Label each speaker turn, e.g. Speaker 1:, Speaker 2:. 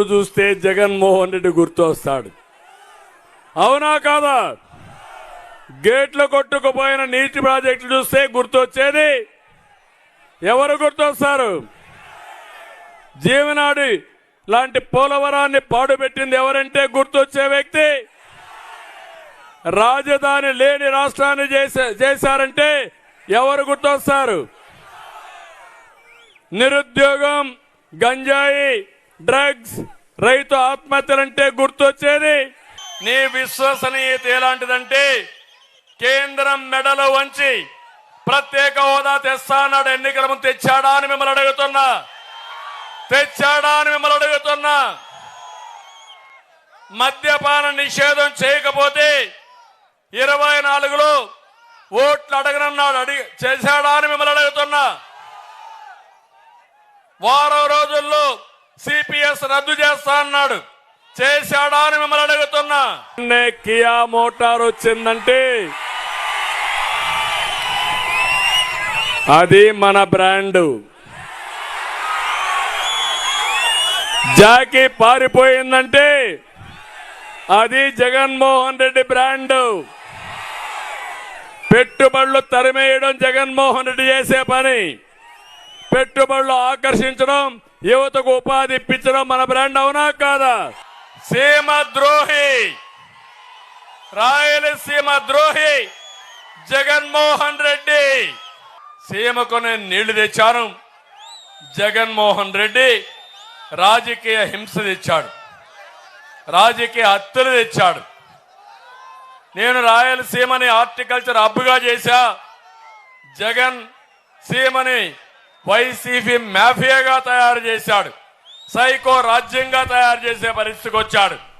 Speaker 1: చూస్తే జగన్మోహన్ రెడ్డి గుర్తొస్తాడు. అవునా కాదా? గేట్లు కొట్టుకుపోయిన నీటి ప్రాజెక్టులు చూస్తే గుర్తొచ్చేది. ఎవరు గుర్తొస్తారు? జీవనాడి లాంటి పోలవరాన్ని పాడుపెట్టింది ఎవరంటే గుర్తొచ్చే వ్యక్తి? రాజధాని లేని రాష్ట్రాన్ని చేసే చేశారంటే ఎవరు గుర్తొస్తారు? నిరుద్యోగం గంజాయి డ్రగ్స్ రైతు ఆత్మహత్యలంటే గుర్తొచ్చేది. నీ విశ్వసనీయత ఎలాంటిదంటే కేంద్రం మెడలు వంచి ప్రత్యేక హోదా తెస్తానాడు ఎన్నికల ముందు తెచ్చాడా అని మిమ్మల్ని అడుగుతున్నా. తెచ్చాడా అని మిమ్మల్ని అడుగుతున్నా. మద్యపాన నిషేధం చేయకపోతే ఇరవై నాలుగులో ఓట్లు అడగనన్నాడు అడిగి చేశాడా అని మిమ్మల్ని అడుగుతున్నా. వారం రోజుల్లో సిపిఎస్ రద్దు చేస్తా అన్నాడు. చేశాడా అని మిమ్మల్ని అడుగుతున్నా. కియా మోటార్ వచ్చిందంటే. అది మన బ్రాండు. జాకీ పారిపోయిందంటే. అది జగన్మోహన్ రెడ్డి బ్రాండు. పెట్టుబడులు తరిమేయడం జగన్మోహన్ రెడ్డి చేసే పని. పెట్టుబడులు ఆకర్షించడం యువతకు ఉపాధి ఇప్పించడం మన బ్రాండ్ అవునా కాదా? సీమ ద్రోహి. రాయలసీమ ద్రోహి. జగన్మోహన్ రెడ్డి. సీమకు నేను నీళ్ళు తెచ్చాను. జగన్మోహన్ రెడ్డి రాజకీయ హింస తెచ్చాడు. రాజకీయ హత్యలు తెచ్చాడు. నేను రాయలసీమని హార్టికల్చర్ హబ్గా చేశా. జగన్ సీమని వైసీపీ మాఫియాగా తయారు చేశాడు. సైకో రాజ్యంగా తయారు చేసే పరిస్థితికి వచ్చాడు.